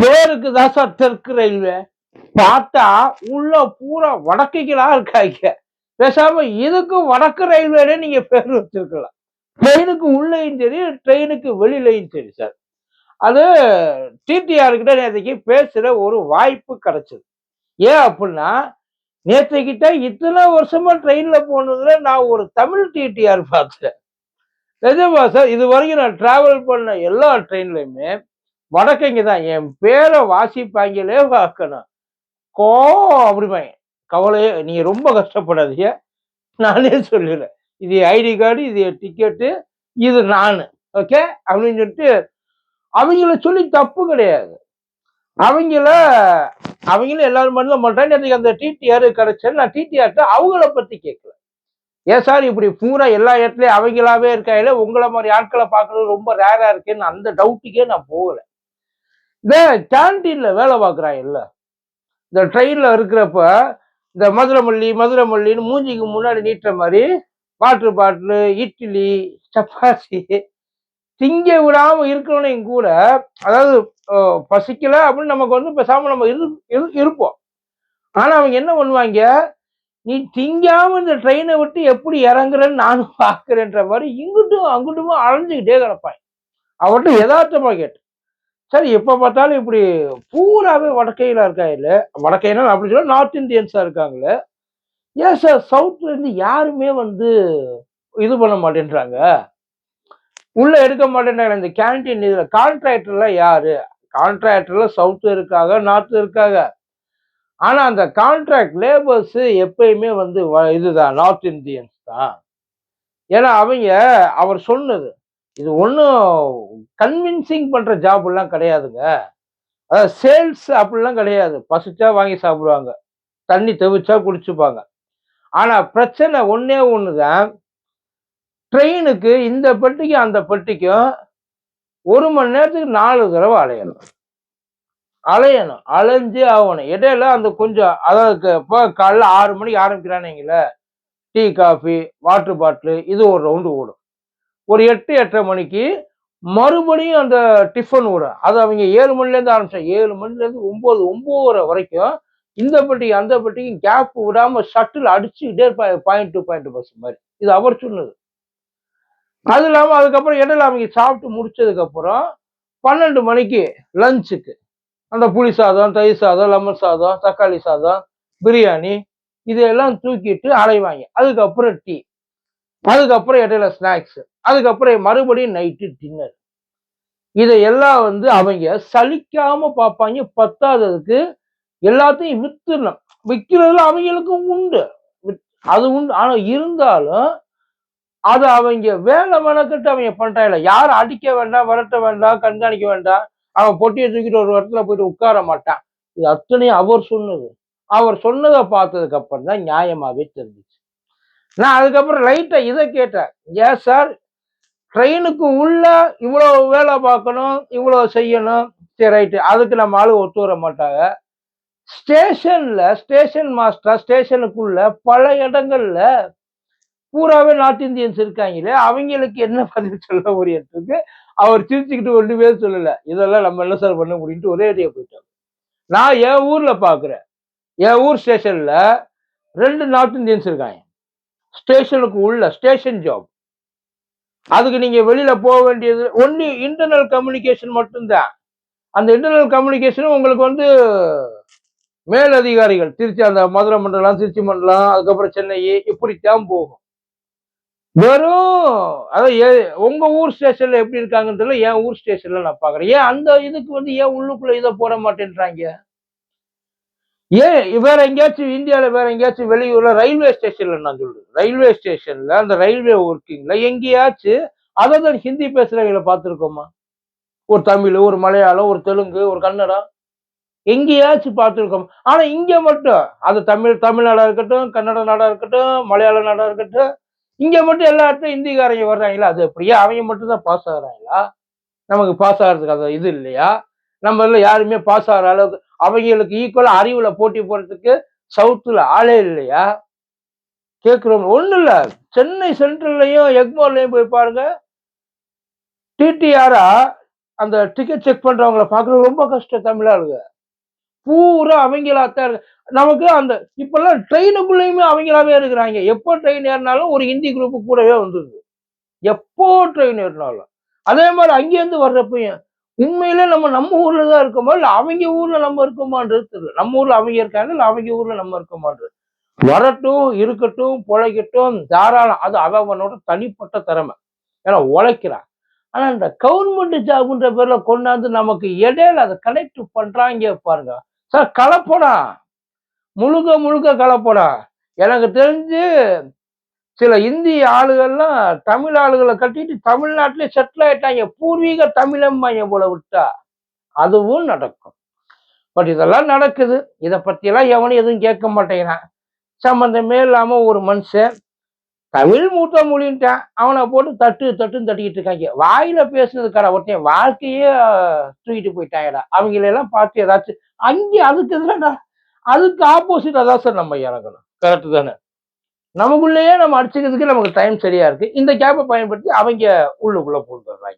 பேருக்கு தான் சார் தெற்கு ரயில்வே. பார்த்தா உள்ள பூரா வடக்குகளா இருக்காங்க. பேசாம இதுக்கும் வடக்கு ரயில்வேனே நீங்க பேர் வச்சிருக்கலாம். ட்ரெயினுக்கு உள்ளேயும் சரி ட்ரெயினுக்கு வெளியிலையும் சரி சார். அது டிடிஆர் கிட்ட நேற்றுக்கு பேசுற ஒரு வாய்ப்பு கிடைச்சது. ஏன் அப்படின்னா நேற்றுக்கிட்ட இத்தனை வருஷமா ட்ரெயினில் போனதுல நான் ஒரு தமிழ் டிடிஆர் பார்த்தேன் நிஜமா சார் இது வரைக்கும் நான் டிராவல் பண்ண எல்லா ட்ரெயின்லையுமே வடக்கைங்க தான் என் பேரை வாசிப்பாங்களே பார்க்கணும் கோ அப்படிப்பாங்க கவலையே நீ ரொம்ப கஷ்டப்படாதீங்க. நானே சொல்லல இது ஐடி கார்டு இது டிக்கெட்டு இது நான். ஓகே? அப்படின்னு சொல்லிட்டு அவங்கள சொல்லி தப்பு கிடையாது. அவங்கள அவங்களும் எல்லாரும் பண்ண மாட்டாங்க எனக்கு அந்த டிடிஆர் கிடைச்சது. நான் டிடிஆர்ட்ட அவங்கள பத்தி கேட்கல ஏன் சார் இப்படி பூரா எல்லா இடத்துலயும் அவங்களாவே இருக்காயில உங்களை மாதிரி ஆட்களை பார்க்கறது ரொம்ப ரேரா இருக்கேன்னு அந்த டவுட்டுக்கே நான் போகல. இந்த கேன்டீன்ல வேலை பார்க்குறான் இல்லை இந்த ட்ரெயினில் இருக்கிறப்ப இந்த மதுரமல்லி மதுரமல்லின்னு மூஞ்சிக்கு முன்னாடி நீட்டுற மாதிரி வாட்டர் பாட்டிலு இட்லி சப்பாத்தி திங்க விடாமல் இருக்கிறவனையும் கூட அதாவது பசிக்கலை பசிக்கல அப்படின்னு நமக்கு வந்து பேசாம நம்ம இரு இரு- இருப்போம். ஆனால் அவங்க என்ன பண்ணுவாங்க? நீ திங்காம இந்த ட்ரெயினை விட்டு எப்படி இறங்குறேன்னு நானும் பார்க்குறேன்ற மாதிரி இங்கிட்டும் அங்கிட்டும் அலைஞ்சுக்கிட்டே கிடப்பாங்க. அவர்கிட்ட யதார்த்தமாக கேட்டு சார் எப்போ பார்த்தாலும் இப்படி பூராவே வடக்கையில் இருக்கா இல்லை வடக்கைனா அப்படி சொல்ல நார்த் இந்தியன்ஸாக இருக்காங்களே ஏன் சார் சவுத்துலேருந்து யாருமே வந்து இது பண்ண மாட்டேன்றாங்க? உள்ளே எடுக்க மாட்டேன்றாங்க. இந்த கேண்டீன் இதில் கான்ட்ராக்டர்லாம் யார்? கான்ட்ராக்டர்ல சவுத்து இருக்காங்க நார்த்து இருக்காங்க. ஆனால் அந்த கான்ட்ராக்ட் லேபர்ஸு எப்பயுமே வந்து வ- இதுதான் நார்த் இந்தியன்ஸ் தான். ஏன்னா அவங்க அவர் சொன்னது இது ஒன்றும் கன்வின்சிங் பண்ணுற ஜாப்லாம் கிடையாதுங்க. அதாவது சேல்ஸ் அப்படிலாம் கிடையாது. பசிச்சா வாங்கி சாப்பிடுவாங்க. தண்ணி தெவிச்சா குடிச்சுப்பாங்க. ஆனால் பிரச்சனை ஒன்றே ஒன்று தான் ட்ரெயினுக்கு இந்த பெட்டிக்கும் அந்த பெட்டிக்கும் ஒரு மணி நேரத்துக்கு நாலு தடவை அலையணும். அலையணும். அலைஞ்சே ஆகணும். இடையில அந்த கொஞ்சம் அதாவது இப்போ காலைல ஆறு மணிக்கு ஆரம்பிக்கிறானுங்களே. டீ காஃபி வாட்டர் பாட்டில் இது ஒரு ரவுண்டு ஓடும். ஒரு எட்டு எட்டரை மணிக்கு மறுபடியும் அந்த டிஃபன் ஓடும் அது அவங்க ஏழு மணிலேருந்து ஆரம்பிச்சாங்க ஏழு மணிலேருந்து ஒம்பது ஒம்போதரை வரைக்கும் இந்த பட்டி அந்த பெட்டிக்கு கேப் விடாம ஷட்டில் அடிச்சுக்கிட்டே இருப்பாங்க பாயிண்ட் டூ பாயிண்ட் பஸ் மாதிரி. இது அவர் சொன்னது. அது இல்லாமல் அதுக்கப்புறம் இடையில அவங்க சாப்பிட்டு முடிச்சதுக்கப்புறம் பன்னெண்டு மணிக்கு லஞ்சுக்கு அந்த புளி சாதம் தயிர் சாதம் லெமன் சாதம் தக்காளி சாதம் பிரியாணி இதையெல்லாம் தூக்கிட்டு அலைவாங்க அதுக்கப்புறம் டீ அதுக்கப்புறம் இடையில ஸ்நாக்ஸு அதுக்கப்புறம் மறுபடியும் நைட்டு டின்னர் இதையெல்லாம் வந்து அவங்க சலிக்காம பார்ப்பாங்க. பத்தாததுக்கு எல்லாத்தையும் வித்துடணும் விற்கிறதுல அவங்களுக்கும் உண்டு. அது உண்டு. ஆனா இருந்தாலும் அது அவங்க வேலை மெனக்கிட்டு அவங்க பண்றாங்க யாரும் அடிக்க வேண்டாம் விரட்ட வேண்டாம் கண்காணிக்க வேண்டாம். அவன் பொட்டியை தூக்கிட்டு ஒரு இடத்துல போயிட்டு உட்கார மாட்டான். இது அத்தனையும் அவர் சொன்னது. அவர் சொன்னதை பார்த்ததுக்கு அப்புறம் தான் நியாயமாவே தெரிஞ்சுச்சு. நான் அதுக்கப்புறம் லைட்டா இதை கேட்டேன். ஏன் சார் ட்ரெயினுக்கு உள்ள இவ்வளோ வேலை பார்க்கணும் இவ்வளோ செய்யணும். சரி ரைட்டு அதுக்கு நம்ம ஆளு ஒத்து வர மாட்டாங்க. ஸ்டேஷன்ல ஸ்டேஷன் மாஸ்டர் ஸ்டேஷனுக்குள்ள பல இடங்கள்ல பூராவே நார்த் இந்தியன்ஸ் இருக்காங்களே அவங்களுக்கு என்ன பதில் சொல்ல முடியறதுக்கு அவர் சிரிச்சுக்கிட்டு ஒண்ணுமே சொல்லலை. இதெல்லாம் நம்ம என்ன சார் பண்ண முடியும்ட்டு ஒரே அடியா போயிட்டாங்க நான் என் ஊர்ல பாக்குறேன். என் ஊர் ஸ்டேஷன்ல ரெண்டு நார்த் இந்தியன்ஸ் இருக்காங்க. ஸ்டேஷனுக்கு உள்ள ஸ்டேஷன் ஜாப் அதுக்கு நீங்க வெளியில போக வேண்டியது ஒன்லி இன்டர்னல் கம்யூனிகேஷன் மட்டும்தான். அந்த இன்டர்னல் கம்யூனிகேஷனும் உங்களுக்கு வந்து மேலதிகாரிகள் திருச்சி அந்த மதுரை மண்டலம் திருச்சி மண்டலம் அதுக்கப்புறம் சென்னை இப்படித்தான் போகும். வெறும் அதாவது ஏ- உங்க ஊர் ஸ்டேஷன்ல எப்படி இருக்காங்கன்னு தெரியல என் ஊர் ஸ்டேஷன்ல நான் பாக்குறேன் ஏன் அந்த இதுக்கு வந்து ஏன் உள்ளுக்குள்ள இதை போட மாட்டேன்றாங்க? ஏன்? வேற எங்கேயாச்சும் இந்தியாவில் வேற எங்கேயாச்சும் வெளியூர்ல ரயில்வே ஸ்டேஷன்ல நான் சொல்றேன். ரயில்வே ஸ்டேஷன்ல அந்த ரயில்வே ஒர்க்கிங்ல எங்கேயாச்சும் அதை தான் ஹிந்தி பேசுறவங்களை பார்த்துருக்கோமா? ஒரு தமிழ் ஒரு மலையாளம் ஒரு தெலுங்கு ஒரு கன்னடம் எங்கேயாச்சும் பார்த்துருக்கோம். ஆனா இங்க மட்டும் அது தமிழ் தமிழ்நாடா இருக்கட்டும் கன்னட நாடா இருக்கட்டும் மலையாள நாடா இருக்கட்டும் இங்க மட்டும் எல்லா இடத்துலயும் ஹிந்திக்காரங்க வர்றாங்களா? அது அப்படியே அவங்க மட்டும் தான் பாஸ் ஆகுறாங்களா? நமக்கு பாஸ் ஆகிறதுக்கு அது இது இல்லையா? நம்ம யாருமே பாஸ் ஆகிற அளவுக்கு அவங்களுக்கு ஈக்குவலா அறிவுல போட்டி போறதுக்கு சவுத்துல ஆளே இல்லையா? கேட்கிறோம் ஒண்ணும் இல்ல. சென்னை சென்ட்ரல்லையும் எக்மோர்லையும் போய் பாருங்க. டிடிஆரா அந்த டிக்கெட் செக் பண்ணுறவங்கள பார்க்கறது ரொம்ப கஷ்டம் தமிழ் ஆளுங்க பூரா அவங்களாத்தான் இருக்கு. நமக்கு அந்த இப்பெல்லாம் ட்ரெயினுக்குள்ளேயுமே அவங்களாவே இருக்கிறாங்க. எப்போ ட்ரெயின் ஏறினாலும் ஒரு ஹிந்தி குரூப் கூடவே வந்துருது. எப்போ ட்ரெயின் ஏறினாலும். அதே மாதிரி அங்கேருந்து வர்றப்பையும் உண்மையில நம்ம நம்ம ஊர்ல தான் இருக்கோமா? இல்ல அவங்க ஊர்ல நம்ம இருக்கோமான்றது தெரியல. நம்ம ஊர்ல அவங்க இருக்காங்க இல்ல அவங்க ஊர்ல நம்ம இருக்கோமான்றது. வரட்டும் இருக்கட்டும் பிழைக்கட்டும் தாராளம். அது அவனோட தனிப்பட்ட திறமை. ஏன்னா உழைக்கிறான். ஆனா இந்த கவர்மெண்ட் ஜாப்ன்ற பேர்ல கொண்டாந்து நமக்கு இடையில அதை கனெக்ட் பண்றாங்க பாருங்க. சார் கலப்படம். முழுக்க முழுக்க கலப்படம். எனக்கு தெரிஞ்சு சில இந்திய ஆளுகள்லாம் தமிழ் ஆளுகளை கட்டிட்டு தமிழ்நாட்டிலே செட்டில் ஆயிட்டாங்க. பூர்வீக தமிழம்பாங்க போல விட்டா. அதுவும் நடக்கும். பட் இதெல்லாம் நடக்குது. இதை பற்றியெல்லாம் எவனும் எதுவும் கேட்க மாட்டேங்கிறான். சம்பந்தமே இல்லாம ஒரு மனுஷன் தமிழ் மூத்த மொழின்ட்டான். அவனை போட்டு தட்டு தட்டுன்னு தட்டிக்கிட்டு இருக்காங்க. வாயில பேசுனதுக்கான ஒருத்தன் வாழ்க்கையே தூக்கிட்டு போயிட்டாங்கடா அவங்களெல்லாம் பார்த்து ஏதாச்சும் அங்கே அதுக்கு எதிராக அதுக்கு ஆப்போசிட் அதான் சார் நம்ம இறங்கணும். கரெக்டு தானே? நமக்குள்ளேயே நம்ம அடிச்சுக்கிறதுக்கு நமக்கு டைம் சரியா இருக்கு. இந்த கேப்பை பயன்படுத்தி அவங்க உள்ளுக்குள்ள போட்டுறாங்க